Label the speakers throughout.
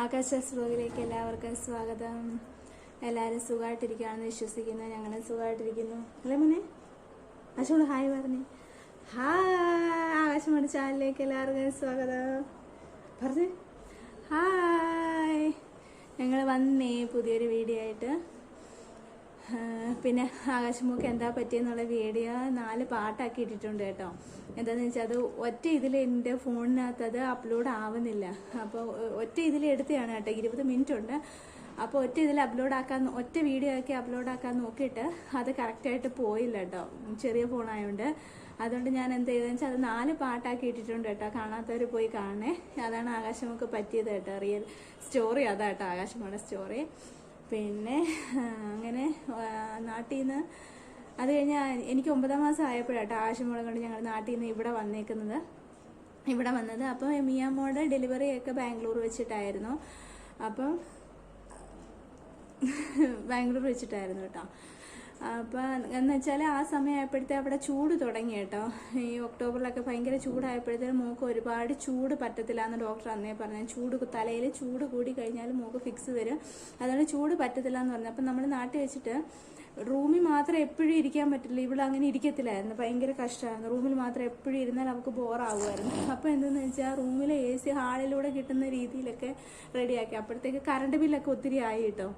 Speaker 1: ആകാശ വ്ലോഗിലേക്ക് എല്ലാവർക്കും സ്വാഗതം. എല്ലാവരും സുഖമായിട്ടിരിക്കുകയാണെന്ന് വിശ്വസിക്കുന്നു. ഞങ്ങൾ സുഖമായിട്ടിരിക്കുന്നു. അല്ലേ മോനെ? ആശോൾ ഹായ് പറഞ്ഞു. ഹായ് ആകാശമാണ് ചാനലിലേക്ക് എല്ലാവർക്കും സ്വാഗതം. പറഞ്ഞു. ഹായ്. ഞങ്ങൾ വന്നേ പുതിയൊരു വീഡിയോ ആയിട്ട്. പിന്നെ ആകാശമുഖ് എന്താ പറ്റിയെന്നുള്ള വീഡിയോ നാല് പാട്ടാക്കി ഇട്ടിട്ടുണ്ട് കേട്ടോ. എന്താണെന്ന് വെച്ചാൽ അത് ഒറ്റ ഇതിൽ എന്റെ ഫോണിനകത്ത് അത് അപ്ലോഡ് ആവുന്നില്ല അപ്പോൾ ഒറ്റ ഇതിൽ എടുത്തതാണ് കേട്ടോ. ഇരുപത് മിനിറ്റ് ഉണ്ട്. അപ്പോൾ ഒറ്റ ഇതിൽ അപ്ലോഡ് ആക്കാൻ ഒറ്റ വീഡിയോ ആക്കി അപ്ലോഡ് ആക്കാൻ നോക്കിയിട്ട് അത് കറക്റ്റായിട്ട് പോയില്ല കേട്ടോ. ചെറിയ ഫോണായതുകൊണ്ട് അതുകൊണ്ട് ഞാൻ എന്ത് ചെയ്തതെന്ന് വെച്ചാൽ അത് നാല് പാട്ടാക്കി ഇട്ടിട്ടുണ്ട് കേട്ടോ. കാണാത്തവർ പോയി കാണണേ. അതാണ് ആകാശമുക്ക് പറ്റിയത് കേട്ടോ. റിയൽ സ്റ്റോറി അതാ കേട്ടോ ആകാശമുടെ സ്റ്റോറി പിന്നെ അങ്ങനെ നാട്ടിൽ നിന്ന് അത് കഴിഞ്ഞ് എനിക്ക് ഒമ്പതാം മാസം ആയപ്പോഴാട്ടോ ആശമുളക് കൊണ്ട് ഞങ്ങൾ നാട്ടിൽ നിന്ന് ഇവിടെ വന്നേക്കുന്നത്. ഇവിടെ വന്നത്. അപ്പോൾ മിയാമോടെ ഡെലിവറി ഒക്കെ ബാംഗ്ലൂർ വെച്ചിട്ടായിരുന്നു. അപ്പം ബാംഗ്ലൂർ വെച്ചിട്ടായിരുന്നു കേട്ടോ. അപ്പം എന്ന് വെച്ചാൽ ആ സമയമായപ്പോഴത്തെ അവിടെ ചൂട് തുടങ്ങി കേട്ടോ. ഈ ഒക്ടോബറിലൊക്കെ ഭയങ്കര ചൂടായപ്പോഴത്തേനും മൂക്ക് ഒരുപാട് ചൂട് പറ്റത്തില്ല എന്ന് ഡോക്ടർ അന്നേ പറഞ്ഞു. ചൂട് തലയിൽ ചൂട് കൂടി കഴിഞ്ഞാൽ മൂക്ക് ഫിക്സ് വരും. അതുകൊണ്ട് ചൂട് പറ്റത്തില്ല എന്ന് പറഞ്ഞു. അപ്പം നമ്മൾ നാട്ടിൽ വെച്ചിട്ട് റൂമിൽ മാത്രം എപ്പോഴും ഇരിക്കാൻ പറ്റില്ല. ഇവിടെ അങ്ങനെ ഇരിക്കത്തില്ലായിരുന്നു. ഭയങ്കര കഷ്ടമായിരുന്നു റൂമിൽ മാത്രം എപ്പോഴും ഇരുന്നാൽ നമുക്ക് ബോറാവുമായിരുന്നു. അപ്പോൾ എന്തെന്ന് വെച്ചാൽ റൂമിലെ എ സി ഹാളിലൂടെ കിട്ടുന്ന രീതിയിലൊക്കെ റെഡിയാക്കി അപ്പോഴത്തേക്ക് കറണ്ട് ബില്ലൊക്കെ ഒത്തിരി ആയി കേട്ടോ.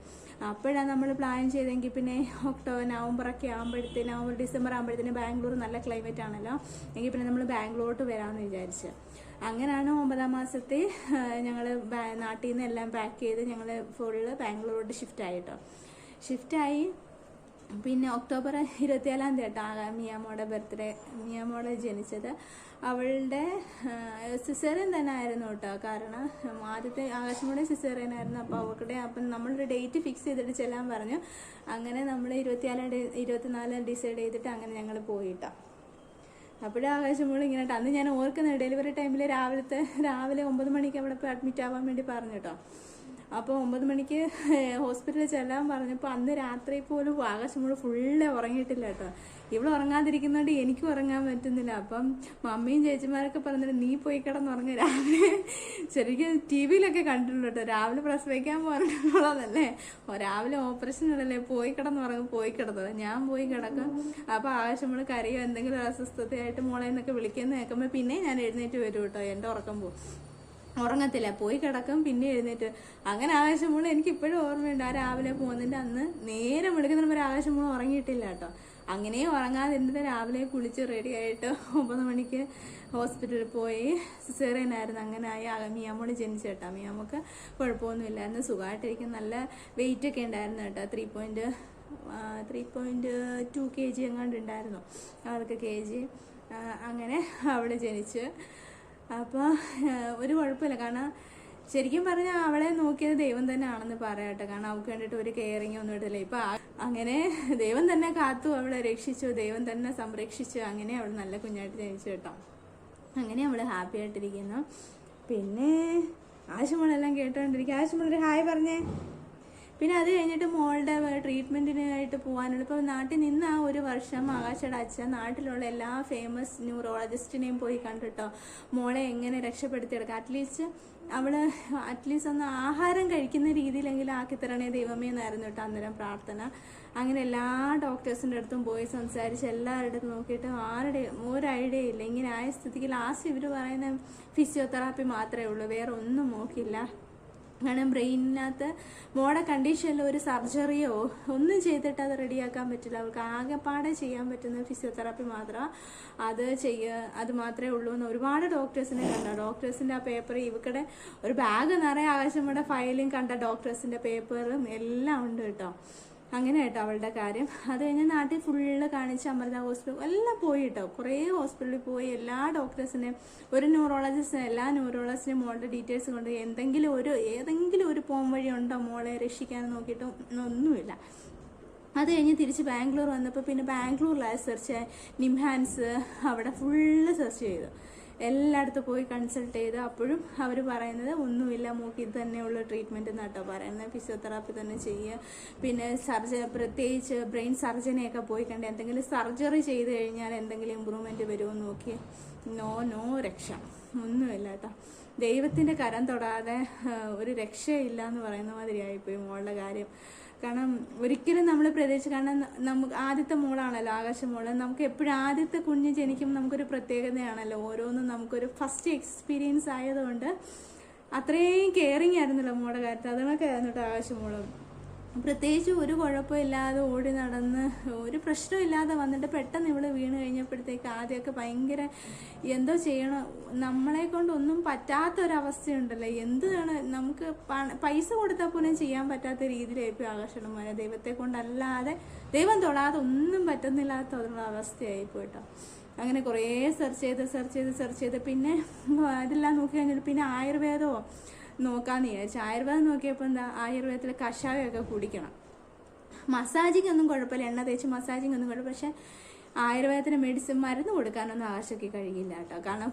Speaker 1: അപ്പോഴാണ് നമ്മൾ പ്ലാൻ ചെയ്തെങ്കിൽ പിന്നെ ഒക്ടോബർ നവംബർ നവംബറൊക്കെ ആകുമ്പോഴത്തേന് നവംബർ ഡിസംബർ ആകുമ്പോഴത്തേന് ബാംഗ്ലൂർ നല്ല ക്ലൈമറ്റ് ആണല്ലോ. എങ്കിൽ പിന്നെ നമ്മൾ ബാംഗ്ലൂരോട്ട് വരാമെന്ന് വിചാരിച്ച്. അങ്ങനെയാണ് ഒമ്പതാം മാസത്തെ ഞങ്ങൾ നാട്ടിൽ നിന്ന് എല്ലാം പാക്ക് ചെയ്ത് ഞങ്ങൾ ഫുള്ള് ബാംഗ്ലൂരോട്ട് ഷിഫ്റ്റ് ആയിട്ടോ ഷിഫ്റ്റായി പിന്നെ ഒക്ടോബർ ഇരുപത്തിയേഴാം തീയതി മിയാമോടെ ബർത്ത്ഡേ മിയാമോടെ ജനിച്ചത്. അവളുടെ സിസേറിയൻ തന്നെ ആയിരുന്നു കേട്ടോ കാരണം ആദ്യത്തെ ആകാശമോടെ സിസേറിയൻ ആയിരുന്നു അപ്പോൾ അവൾക്കിടെ അപ്പം നമ്മളൊരു ഡേറ്റ് ഫിക്സ് ചെയ്തിട്ട് ചെല്ലാൻ പറഞ്ഞു. അങ്ങനെ നമ്മൾ ഇരുപത്തിനാല് ഇരുപത്തിനാല് ഡിസൈഡ് ചെയ്തിട്ട് അങ്ങനെ ഞങ്ങൾ പോയിട്ടോ. അപ്പോഴും ആകാശമോൾ ഇങ്ങനെ ട്ടോ. അന്ന് ഞാൻ ഓർക്കുന്ന ഡെലിവറി ടൈമിൽ രാവിലത്തെ രാവിലെ ഒമ്പത് മണിക്ക് അവിടെ അഡ്മിറ്റ് ആവാൻ വേണ്ടി പറഞ്ഞു കേട്ടോ. അപ്പോൾ ഒമ്പത് മണിക്ക് ഹോസ്പിറ്റലിൽ ചെല്ലാൻ പറഞ്ഞപ്പോൾ അന്ന് രാത്രി പോലും ആകാശം ആകാശമോൾ ഫുള്ള് ഉറങ്ങിയിട്ടില്ല കേട്ടോ. ഇവിടെ ഉറങ്ങാതിരിക്കുന്നതുകൊണ്ട് എനിക്കും ഉറങ്ങാൻ പറ്റുന്നില്ല. അപ്പം മമ്മിയും ചേച്ചിമാരൊക്കെ പറഞ്ഞിട്ട് നീ പോയി കിടന്നുറങ്ങ. രാവിലെ ശരിക്കും ടി വിയിലൊക്കെ കണ്ടിട്ടുണ്ട് കേട്ടോ. രാവിലെ പ്രസവിക്കാൻ പറഞ്ഞിട്ടുള്ളതല്ലേ ഓ, രാവിലെ ഓപ്പറേഷൻ ഉള്ളല്ലേ പോയി കിടന്ന് കിടന്നുറങ്ങും പോയി കിടന്നത് ഞാൻ പോയി കിടക്കും. അപ്പോൾ ആകാശമോൾ കരയോ എന്തെങ്കിലും അസ്വസ്ഥതയായിട്ട് മോളെ എന്നൊക്കെ വിളിക്കുന്ന കേൾക്കുമ്പോൾ പിന്നെ ഞാൻ എഴുന്നേറ്റ് വരും കേട്ടോ. എന്റെ ഉറക്കം പോകും. ഉറങ്ങത്തില്ല. പോയി കിടക്കും പിന്നെ എഴുന്നേറ്റ്. അങ്ങനെ ആകാശമുള്ള എനിക്ക് ഇപ്പോഴും ഓർമ്മയുണ്ട്. ആ രാവിലെ പോകുന്നതിന്റെ അന്ന് നേരെ വിളിക്കുന്ന ഒരു ആകാശമുള്ള ഉറങ്ങിയിട്ടില്ല കേട്ടോ. അങ്ങനെ ഉറങ്ങാതിരുന്നിട്ട് രാവിലെ കുളിച്ച് റെഡി ആയിട്ട് ഒമ്പത് മണിക്ക് ഹോസ്പിറ്റലിൽ പോയി. സിസേറിയനായിരുന്നു അങ്ങനെ ആയി. മിയാമോൾ ജനിച്ചു കേട്ടോ. മിയാമോക്ക് കുഴപ്പമൊന്നുമില്ലായിരുന്നു. സുഖമായിട്ടിരിക്കും. നല്ല വെയിറ്റ് ഒക്കെ ഉണ്ടായിരുന്നു കേട്ടോ. Three point three point two K G എങ്ങാണ്ട് ഉണ്ടായിരുന്നു. അവർക്ക് കെ ജി അങ്ങനെ അവിടെ ജനിച്ച്. അപ്പോൾ ഒരു കുഴപ്പമില്ല. കാരണം ശരിക്കും പറഞ്ഞാൽ അവളെ നോക്കിയത് ദൈവം തന്നെ ആണെന്ന് പറയാട്ടെ. കാരണം അവൾക്ക് വേണ്ടിയിട്ട് ഒരു കെയറിങ് ഒന്നും ഇട്ടില്ല ഇപ്പൊ അങ്ങനെ ദൈവം തന്നെ കാത്തു അവളെ രക്ഷിച്ചു ദൈവം തന്നെ സംരക്ഷിച്ചു. അങ്ങനെ അവൾ നല്ല കുഞ്ഞായിട്ട് ജനിച്ചു കേട്ടോ. അങ്ങനെ അവൾ ഹാപ്പി ആയിട്ടിരിക്കുന്നു. പിന്നെ ആശുമോളെല്ലാം കേട്ടോണ്ടിരിക്കും. ആശുമോളൊരു ഹായ് പറഞ്ഞേ. പിന്നെ അത് കഴിഞ്ഞിട്ട് മോളുടെ ട്രീറ്റ്മെന്റിനായിട്ട് പോകാനുള്ള ഇപ്പോൾ നാട്ടിൽ നിന്ന് ആ ഒരു വർഷം ആകാശയുടെ അച്ഛൻ നാട്ടിലുള്ള എല്ലാ ഫേമസ് ന്യൂറോളജിസ്റ്റിനെയും പോയി കണ്ടിട്ടോ? മോളെ എങ്ങനെ രക്ഷപ്പെടുത്തിയെടുക്കാം? അറ്റ്ലീസ്റ്റ് അവൾ അറ്റ്ലീസ്റ്റ് ഒന്ന് ആഹാരം കഴിക്കുന്ന രീതിയിലെങ്കിലും ആക്കി തരണേ ദൈവമേ എന്നായിരുന്നു കേട്ടോ അന്നേരം പ്രാർത്ഥന. അങ്ങനെ എല്ലാ ഡോക്ടേഴ്സിന്റെ അടുത്തും പോയി സംസാരിച്ച് എല്ലാവരുടെ നോക്കിയിട്ട് ആരുടെ ഒരു ഐഡിയ ഇല്ല. ഇങ്ങനെ ആയ സ്ഥിതിക്ക് ലാസ്റ്റ് ഇവർ പറയുന്ന ഫിസിയോതെറാപ്പി മാത്രമേ ഉള്ളൂ. വേറെ ഒന്നും നോക്കില്ല കാരണം ബ്രെയിനിനകത്ത് മോടെ കണ്ടീഷനിൽ ഒരു സർജറിയോ ഒന്നും ചെയ്തിട്ട് അത് റെഡിയാക്കാൻ പറ്റില്ല. അവൾക്ക് ആകെപ്പാടെ ചെയ്യാൻ പറ്റുന്ന ഫിസിയോതെറാപ്പി മാത്രം അത് ചെയ്യുക അത് മാത്രമേ ഉള്ളൂ എന്ന് ഒരുപാട് ഡോക്ടേഴ്സിനെ കണ്ട. ഡോക്ടേഴ്സിന്റെ ആ പേപ്പർ ഇവക്കടെ ഒരു ബാഗ് നിറയെ ആകാശമുടെ ഫയലും കണ്ട ഡോക്ടേഴ്സിന്റെ പേപ്പറും എല്ലാം ഉണ്ട് കേട്ടോ. അങ്ങനെ കേട്ടോ അവളുടെ കാര്യം. അത് കഴിഞ്ഞ് നാട്ടിൽ ഫുള്ള് കാണിച്ച് അമൃത ഹോസ്പിറ്റൽ എല്ലാം പോയി കേട്ടോ കുറേ ഹോസ്പിറ്റലിൽ പോയി. എല്ലാ ഡോക്ടേഴ്സിനെയും ഒരു ന്യൂറോളജിസ്റ്റിനും എല്ലാ ന്യൂറോളജിസ്റ്റിനും മോളുടെ ഡീറ്റെയിൽസ് കൊണ്ട് എന്തെങ്കിലും ഒരു ഏതെങ്കിലും ഒരു പോം വഴി ഉണ്ടോ മോളെ രക്ഷിക്കാൻ നോക്കിയിട്ടും ഒന്നുമില്ല. അത് കഴിഞ്ഞ് തിരിച്ച് ബാംഗ്ലൂർ വന്നപ്പോൾ പിന്നെ ബാംഗ്ലൂരിലായ സെർച്ച് നിംഹാൻസ് അവിടെ ഫുള്ള് സെർച്ച് ചെയ്തു. എല്ലായിടത്തും പോയി കൺസൾട്ട് ചെയ്ത് അപ്പോഴും അവർ പറയുന്നത് ഒന്നുമില്ല മൂക്ക് ഇത് തന്നെയുള്ള ട്രീറ്റ്മെന്റ് എന്നാട്ടോ പറയുന്നത്. ഫിസിയോതെറാപ്പി തന്നെ ചെയ്യുക. പിന്നെ സർജ പ്രത്യേകിച്ച് ബ്രെയിൻ സർജനെയൊക്കെ പോയി കണ്ട് എന്തെങ്കിലും സർജറി ചെയ്ത് കഴിഞ്ഞാൽ എന്തെങ്കിലും ഇമ്പ്രൂവ്മെന്റ് വരുമോ നോക്കി നോ നോ രക്ഷ. ഒന്നുമില്ല കേട്ടോ ദൈവത്തിന്റെ കരം തൊടാതെ ഒരു രക്ഷയില്ല എന്ന് പറയുന്ന മാതിരിയായിപ്പോയി മോളുടെ കാര്യം. കാരണം ഒരിക്കലും നമ്മൾ പ്രതീക്ഷ കാരണം നമുക്ക് ആദ്യത്തെ മോളാണല്ലോ ആകാശ മോൾ. നമുക്ക് എപ്പോഴും ആദ്യത്തെ കുഞ്ഞ് ജനിക്കുമ്പോൾ നമുക്കൊരു പ്രത്യേകതയാണല്ലോ. ഓരോന്നും നമുക്കൊരു ഫസ്റ്റ് എക്സ്പീരിയൻസ് ആയതുകൊണ്ട് അത്രയും കെയറിങ് ആയിരുന്നല്ലോ മോളുടെ കാര്യത്തിൽ. അതുകൊണ്ടൊക്കെ ആയിരുന്നു കേട്ടോ ആകാശ മോൾ. പ്രത്യേകിച്ച് ഒരു കുഴപ്പമില്ലാതെ ഓടി നടന്ന് ഒരു പ്രശ്നമില്ലാതെ വന്നിട്ട് പെട്ടെന്ന് ഇവൾ വീണ് കഴിഞ്ഞപ്പോഴത്തേക്ക് ആദ്യമൊക്കെ ഭയങ്കര എന്തോ ചെയ്യണം. നമ്മളെ കൊണ്ടൊന്നും പറ്റാത്തൊരവസ്ഥയുണ്ടല്ലോ. എന്താണ് നമുക്ക് പൈസ കൊടുത്താൽ പോലും ചെയ്യാൻ പറ്റാത്ത രീതിയിലായിപ്പോയി ആകർഷണമായ ദൈവത്തെ കൊണ്ടല്ലാതെ ദൈവം തൊടാതെ ഒന്നും പറ്റുന്നില്ലാത്ത അവസ്ഥയായി പോയിട്ടോ അങ്ങനെ കുറേ സെർച്ച് ചെയ്ത് സെർച്ച് ചെയ്ത് സെർച്ച് ചെയ്ത്. പിന്നെ അതെല്ലാം നോക്കി കഴിഞ്ഞിട്ട് പിന്നെ ആയുർവേദമോ നോക്കാന്ന് വിചാരിച്ചു. ആയുർവേദം നോക്കിയപ്പോൾ എന്താ ആയുർവേദത്തിൽ കഷായമൊക്കെ കുടിക്കണം. മസാജിങ് ഒന്നും കുഴപ്പമില്ല. എണ്ണ തേച്ച് മസാജിങ് ഒന്നും കുഴപ്പമില്ല. പക്ഷെ ആയുർവേദത്തിന് മെഡിസിൻ മരുന്ന് കൊടുക്കാനൊന്നും ആവശ്യമൊക്കെ കഴിയില്ല കേട്ടോ. കാരണം